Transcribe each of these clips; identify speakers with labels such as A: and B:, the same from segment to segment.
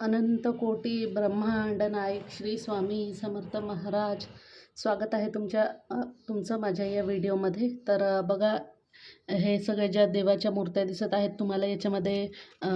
A: अनंत कोटी ब्रह्मांड नायक श्री स्वामी समर्थ महाराज. स्वागत आहे तुमच्या तुमचं माझ्या या व्हिडिओमध्ये. तर बघा हे सगळे ज्या देवाच्या मूर्त्या दिसत आहेत तुम्हाला याच्यामध्ये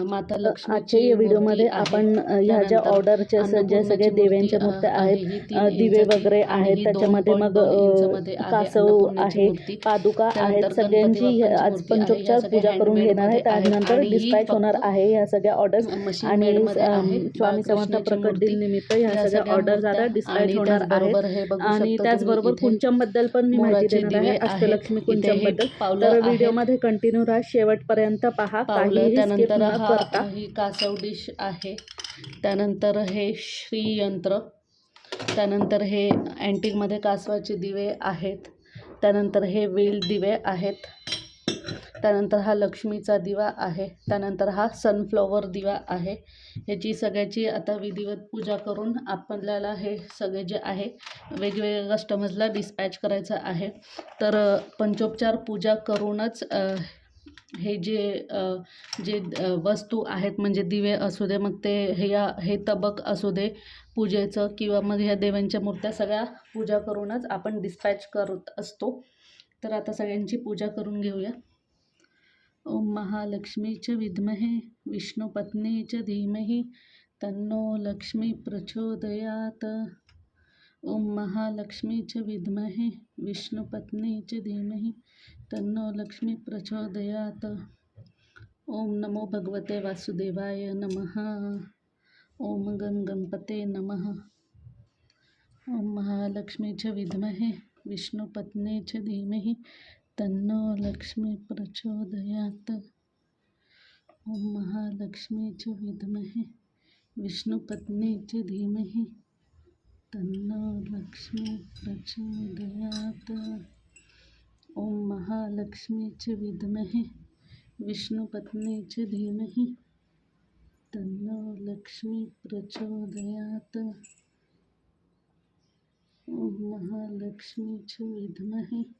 A: माता लक्ष्मीची
B: आजच्या या व्हिडिओमध्ये
A: आहे.
B: आपण ह्या ज्या ऑर्डरच्या ज्या सगळ्या
A: मूर्ती,
B: देव्यांच्या मूर्त्या
A: आहे.
B: आहेत दिवे वगैरे आहेत त्याच्यामध्ये मग
A: आहे
B: कासव आहे. पादुका आहेत सगळ्यांची आज
A: आहे.
B: पंचोपचार
A: या
B: पूजा करून घेणार आहेत. त्यानंतर
A: आणि
B: डिस्पॅच होणार आहे ह्या सगळ्या ऑर्डर्स आणि
A: आहे.
B: स्वामी समर्थ प्रकट. दिन निमित्त ह्या
A: या
B: सगळ्या ऑर्डर्स आता डिस्पॅच होणार आहेत
A: हे बघू
B: आणि त्याचबरोबर
A: तुम्ही इथे.
B: कुंचमबद्दल पण मी माहिती देणार आहे. अष्टलक्ष्मी कुंचमबद्दल तर
A: आहेत.
B: व्हिडिओमध्ये कंटिन्यू राहा. शेवटपर्यंत पहा.
A: पावलं त्यानंतर हा ही कासव डिश आहे. त्यानंतर हे श्रीयंत्र. त्यानंतर हे अँटिकमध्ये कासवाचे दिवे आहेत. त्यानंतर हे वेल दिवे आहेत. त्यानंतर हा लक्ष्मीचा दिवा आहे. त्यानंतर हा सनफ्लॉवर दिवा आहे. ह्याची सगळ्याची आता विधिवत पूजा करून आपल्याला हे सगळे जे आहे वेगवेगळ्या कस्टमर्सला डिस्पॅच करायचं आहे. तर पंचोपचार पूजा करूनच हे जे जे वस्तू आहेत म्हणजे दिवे असू दे मग ते हे या हे तबक असू दे पूजेचं किंवा मग ह्या देवांच्या मूर्त्या सगळ्या पूजा करूनच आपण डिस्पॅच करत असतो. तर आता सगळ्यांची पूजा करून घेऊया. महालक्ष्मी च विद्महे विष्णुपत्नी च धीमहि तन्नो लक्ष्मी प्रचोदयात। ओम च विद्महे विष्णुपत्नी च धीमहि तन्नो लक्ष्मी प्रचोदयात। ओम नमो भगवते वासुदेवाय नमः। ओम गं गणपते नमः। ओम च विद्महे विष्णुपत्नी च धीमहि तन्नो लक्ष्मी प्रचोदयात। ओम महालक्ष्मीच विद्महे विष्णुपत्नी च धीमहि। तन्नो लक्ष्मी प्रचोदयात। ओम महालक्ष्मीच विद्महे विष्णुपत्नी च धीमहि। तन्नो लक्ष्मी प्रचोदयात। ओम महालक्ष्मीच विद्महे।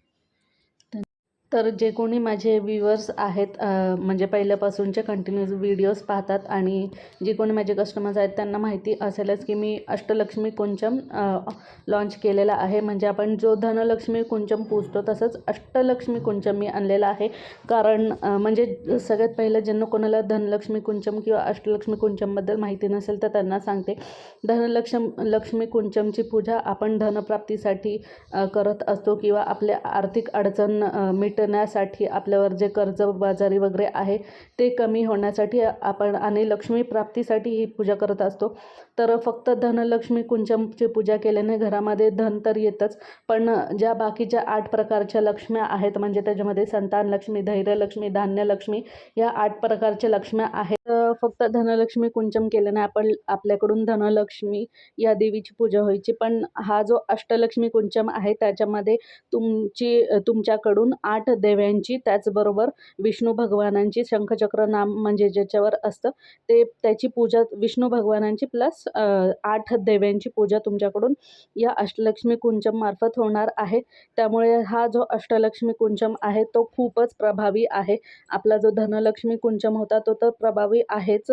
A: तर जे कोणी माझे व्ह्युअर्स आहेत म्हणजे पहिल्यापासूनचे कंटिन्यूस व्हिडिओज पाहतात आणि जे कोणी माझे कस्टमर्स आहेत त्यांना माहिती असेलच की मी अष्टलक्ष्मी कुंचम लॉन्च केलेला आहे. म्हणजे आपण जो धनलक्ष्मी कुंचम पूजतो तसंच अष्टलक्ष्मी कुंचम मी आणलेला आहे. कारण म्हणजे सगळ्यात पहिलं ज्यांना कोणाला धनलक्ष्मी कुंचम किंवा अष्टलक्ष्मी कुंचमबद्दल माहिती नसेल तर त्यांना सांगते. धनलक्ष्म लक्ष्मी कुंचमची पूजा आपण धनप्राप्तीसाठी करत असतो किंवा आपल्या आर्थिक अडचण मिट मिटण्यासाठी आपल्यावर जे कर्ज बाजारी वगैरे आहे ते कमी होण्यासाठी आपण आणि लक्ष्मी प्राप्तीसाठी ही पूजा करत असतो. तर फक्त धनलक्ष्मी कुंचमची पूजा केल्याने घरामध्ये धन तर येतच पण ज्या बाकीच्या आठ प्रकारच्या लक्ष्म्या आहेत म्हणजे त्याच्यामध्ये संतान लक्ष्मी धैर्यलक्ष्मी धान्यलक्ष्मी या आठ प्रकारच्या लक्ष्म्या आहेत. तर फक्त धनलक्ष्मी कुंचम केल्याने आपण आपल्याकडून धनलक्ष्मी या देवीची पूजा व्हायची. पण हा जो अष्टलक्ष्मी कुंचम आहे त्याच्यामध्ये तुमची तुमच्याकडून आठ देव्यांची त्याचबरोबर विष्णू भगवानांची शंखचक्र नाम म्हणजे ज्याच्यावर असतं ते त्याची पूजा विष्णू भगवानांची प्लस आठ देव्यांची पूजा तुमच्याकडून या अष्टलक्ष्मी कुंचम मार्फत होणार आहे. त्यामुळे हा जो अष्टलक्ष्मी कुंचम आहे तो खूपच प्रभावी आहे. आपला जो धनलक्ष्मी कुंचम होता तो तर प्रभावी आहेच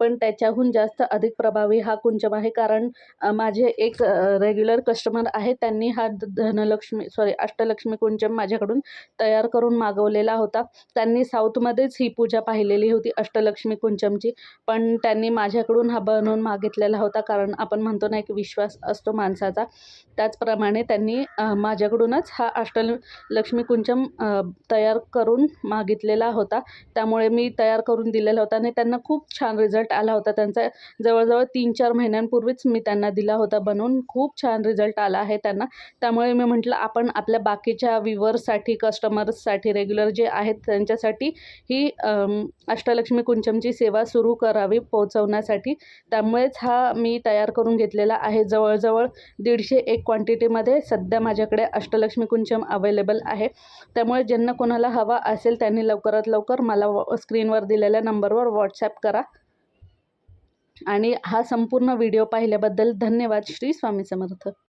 A: पण त्याच्याहून जास्त अधिक प्रभावी हा कुंचम आहे. कारण माझे एक रेग्युलर कस्टमर आहे त्यांनी हा धनलक्ष्मी सॉरी अष्टलक्ष्मी कुंचम माझ्याकडून तयार करून मागवलेला होता. त्यांनी साऊथमध्येच ही पूजा पाहिलेली होती अष्टलक्ष्मी कुंचमची. पण त्यांनी माझ्याकडून हा बनवून मागितलेला होता कारण आपण म्हणतो ना एक विश्वास असतो माणसाचा. त्याचप्रमाणे त्यांनी माझ्याकडूनच हा अष्टलक्ष्मी कुंचम तयार करून मागितलेला होता. त्यामुळे मी तयार करून दिलेला होता आणि त्यांना खूप छान रिझल्ट आला होता. त्यांचा जवळजवळ तीन चार महिन्यांपूर्वीच मी त्यांना दिला होता बनवून. खूप छान रिझल्ट आला आहे त्यांना. त्यामुळे मी म्हटलं आपण आपल्या बाकीच्या व्ह्युअर्ससाठी कस्टमर्ससाठी रेग्युलर जे आहेत त्यांच्यासाठी ही अष्टलक्ष्मी कुंचमची सेवा सुरू करावी पोहोचवण्यासाठी. त्यामुळेच हा मी तयार करून घेतलेला आहे. जवळजवळ दीडशे एक क्वांटिटीमध्ये सध्या माझ्याकडे अष्टलक्ष्मी कुंचम अवेलेबल आहे. त्यामुळे ज्यांना कोणाला हवा असेल त्यांनी लवकरात लवकर मला स्क्रीनवर दिलेल्या नंबरवर व्हॉट्सॲप करा. आणि हा संपूर्ण व्हिडिओ पाहिल्याबद्दल धन्यवाद. श्री स्वामी समर्थ.